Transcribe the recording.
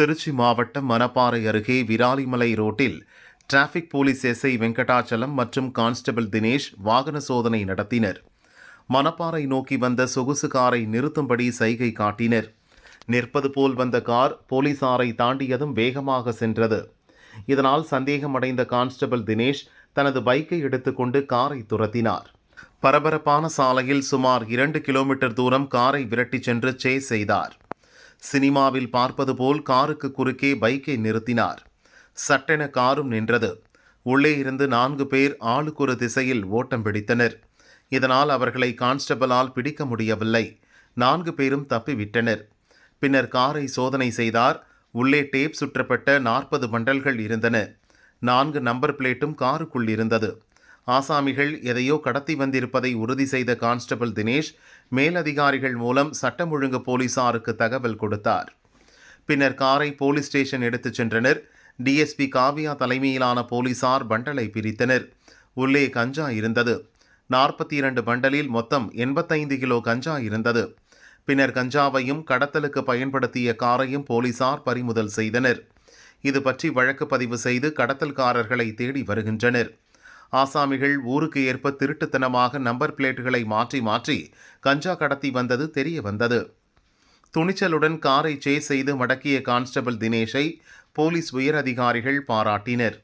திருச்சி மாவட்டம் மணப்பாறை அருகே விராலிமலை ரோட்டில் டிராஃபிக் போலீஸ் எஸ்ஐ வெங்கடாச்சலம் மற்றும் கான்ஸ்டபிள் தினேஷ் வாகன சோதனை நடத்தினர். மணப்பாறை நோக்கி வந்த சொகுசு காரை நிறுத்தும்படி சைகை காட்டினர். நிற்பது போல் வந்த கார் போலீசாரை தாண்டியதும் வேகமாக சென்றது. இதனால் சந்தேகமடைந்த கான்ஸ்டபிள் தினேஷ் தனது பைக்கை எடுத்துக்கொண்டு காரை துரத்தினார். பரபரப்பான சாலையில் சுமார் இரண்டு கிலோமீட்டர் தூரம் காரை விரட்டிச் சென்று சேஸ் செய்தார். சினிமாவில் பார்ப்பது போல் காருக்கு குறுக்கே பைக்கை நிறுத்தினார். சட்டென காரும் நின்றது. உள்ளே இருந்து நான்கு பேர் ஆளுக்கொரு திசையில் ஓட்டம் பிடித்தனர். இதனால் அவர்களை கான்ஸ்டபிளால் பிடிக்க முடியவில்லை. நான்கு பேரும் தப்பிவிட்டனர். பின்னர் காரை சோதனை செய்தார். உள்ளே டேப் சுற்றப்பட்ட நாற்பது பண்டல்கள் இருந்தன. நான்கு நம்பர் பிளேட்டும் காருக்குள் இருந்தது. ஆசாமிகள் எதையோ கடத்தி வந்திருப்பதை உறுதி செய்த கான்ஸ்டபிள் தினேஷ் மேலதிகாரிகள் மூலம் சட்டம் ஒழுங்கு போலீசாருக்கு தகவல் கொடுத்தார். பின்னர் காரை போலீஸ் ஸ்டேஷன் எடுத்துச் சென்றனர். டிஎஸ்பி காவியா தலைமையிலான போலீசார் பண்டலை பிரித்தனர். உள்ளே கஞ்சா இருந்தது. நாற்பத்தி இரண்டு பண்டலில் மொத்தம் எண்பத்தைந்து கிலோ கஞ்சா இருந்தது. பின்னர் கஞ்சாவையும் கடத்தலுக்கு பயன்படுத்திய காரையும் போலீசார் பறிமுதல் செய்தனர். இது பற்றி வழக்கு பதிவு செய்து கடத்தல்காரர்களை தேடி வருகின்றனர். ஆசாமிகள் ஊருக்கு ஏற்ப திருட்டுத்தனமாக நம்பர் பிளேட்டுகளை மாற்றி மாற்றி கஞ்சா கடத்தி வந்தது தெரிய வந்தது. துணிச்சலுடன் காரை சேஸ் செய்து மடக்கிய கான்ஸ்டபிள் தினேஷை போலீஸ் உயர் அதிகாரிகள் பாராட்டினர்.